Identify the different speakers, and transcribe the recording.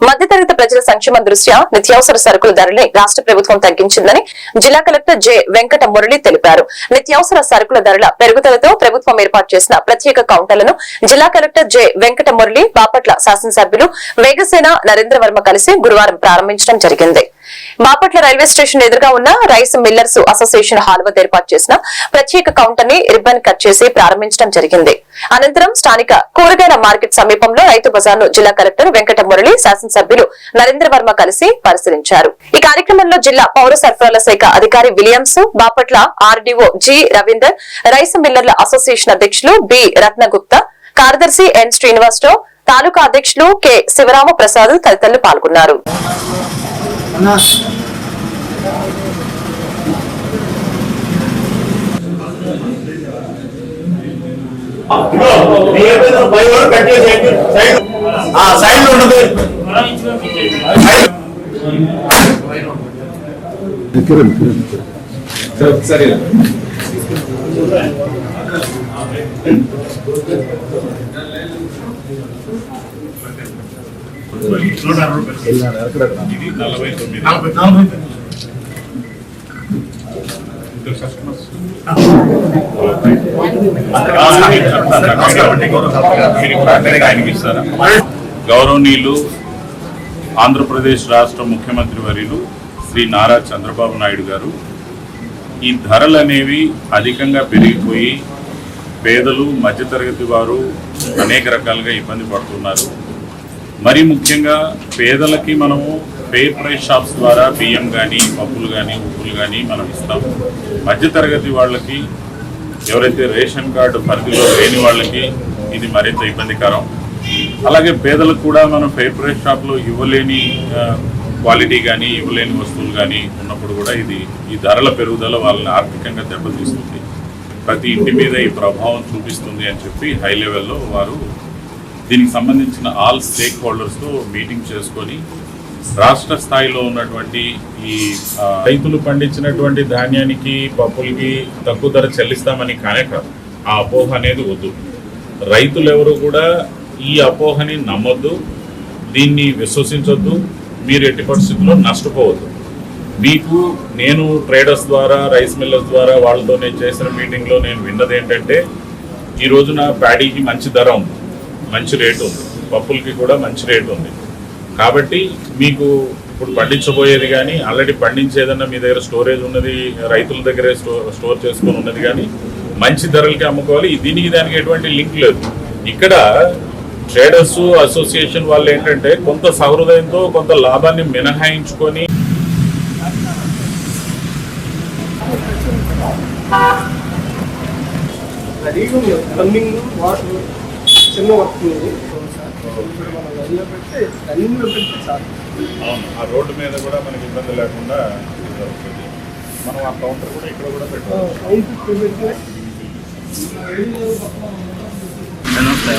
Speaker 1: మధ్యతరగతి ప్రజల సంక్షేమం దృష్ట్యా నిత్యావసర సరుకుల ధరని రాష్ట్ర ప్రభుత్వం తగ్గించిందని జిల్లా కలెక్టర్ జె వెంకట మురళి తెలిపారు. నిత్యావసర సరుకుల ధరల పెరుగుదలతో ప్రభుత్వం ఏర్పాటు చేసిన ప్రత్యేక కౌంటర్లను జిల్లా కలెక్టర్ జె వెంకట మురళి బాపట్ల శాసనసభ్యులు వేగసేన నరేంద్ర వర్మ కలిసి గురువారం ప్రారంభించడం జరిగింది. బాపట్ల రైల్వే స్టేషన్ ఎదురుగా ఉన్న రైస్ మిల్లర్స్ అసోసియేషన్ హాల్ వద్ద ఏర్పాటు చేసిన ప్రత్యేక కౌంటర్ని రిబ్బన్ కట్ చేసి ప్రారంభించడం జరిగింది. అనంతరం స్థానిక కూరగాయల మార్కెట్ సమీపంలో రైతు బజార్ జిల్లా కలెక్టర్ వెంకట మురళి శాసనసభ్యులు నరేంద్ర వర్మ కలిసి పరిశీలించారు. ఈ కార్యక్రమంలో జిల్లా పౌర సరఫరాల శాఖ అధికారి Williams Bapatla RDO G Ravinder rice మిల్లర్ల association అధ్యక్షులు బి రత్నగుప్తా కార్యదర్శి ఎన్ శ్రీనివాసరావు తాలూకా అధ్యక్షులు కె శివరామ ప్రసాద్ తదితరులు పాల్గొన్నారు.
Speaker 2: సైడ్ ఉండదు సరే
Speaker 3: గౌరవనీయులు ఆంధ్రప్రదేశ్ రాష్ట్ర ముఖ్యమంత్రి వర్యులు శ్రీ నారా చంద్రబాబు నాయుడు గారు ఈ ధరలు అనేవి అధికంగా పెరిగిపోయి పేదలు మధ్యతరగతి వారు అనేక రకాలుగా ఇబ్బంది పడుతున్నారు. మరి ముఖ్యంగా పేదలకి మనము ఫెయిర్ ప్రైస్ షాప్స్ ద్వారా బియ్యం కానీ పప్పులు కానీ ఉప్పులు కానీ మనం ఇస్తాము. మధ్యతరగతి వాళ్ళకి ఎవరైతే రేషన్ కార్డు పరిధిలో లేని వాళ్ళకి ఇది మరింత ఇబ్బందికరం. అలాగే పేదలకు కూడా మనం ఫెయిర్ ప్రైస్ షాప్లో ఇవ్వలేని క్వాలిటీ కానీ ఇవ్వలేని వస్తువులు కానీ ఉన్నప్పుడు కూడా ఇది ఈ ధరల పెరుగుదల వాళ్ళని ఆర్థికంగా దెబ్బతీస్తుంది. ప్రతి ఇంటి మీద ఈ ప్రభావం చూపిస్తుంది అని చెప్పి హై లెవెల్లో వారు దీనికి సంబంధించిన ఆల్ స్టేక్ హోల్డర్స్తో మీటింగ్ చేసుకొని రాష్ట్ర స్థాయిలో ఉన్నటువంటి ఈ రైతులు పండించినటువంటి ధాన్యానికి పప్పులకి తక్కువ ధర చెల్లిస్తామని కానే కాదు. ఆ అపోహ అనేది వద్దు. రైతులు ఎవరు కూడా ఈ అపోహని నమ్మొద్దు దీన్ని విశ్వసించొద్దు మీరు ఎట్టి పరిస్థితుల్లో నష్టపోవద్దు. మీకు నేను ట్రేడర్స్ ద్వారా రైస్ మిల్లర్స్ ద్వారా వాళ్ళతో నేను చేసిన మీటింగ్లో నేను విన్నది ఏంటంటే ఈ రోజున ప్యాడీకి మంచి ధర ఉంది. మంచి రేటు ఉంది. పప్పులకి కూడా మంచి రేటు ఉంది. కాబట్టి మీకు ఇప్పుడు పండించబోయేది కానీ ఆల్రెడీ పండించేదన్నా మీ దగ్గర స్టోరేజ్ ఉన్నది రైతుల దగ్గరే స్టోర్ చేసుకొని ఉన్నది కానీ మంచి ధరలకి అమ్ముకోవాలి. దీనికి దానికి ఎటువంటి లింక్ లేదు. ఇక్కడ ట్రేడర్స్ అసోసియేషన్ వాళ్ళు ఏంటంటే కొంత సహృదయంతో కొంత లాభాన్ని మినహాయించుకొని
Speaker 4: వాటర్ చిన్న వర్క్ ఉంది.
Speaker 3: అవును ఆ రోడ్డు మీద కూడా మనకి ఇబ్బంది లేకుండా జరుగుతుంది. మనం ఆ కౌంటర్ కూడా ఇక్కడ కూడా
Speaker 5: నమస్తే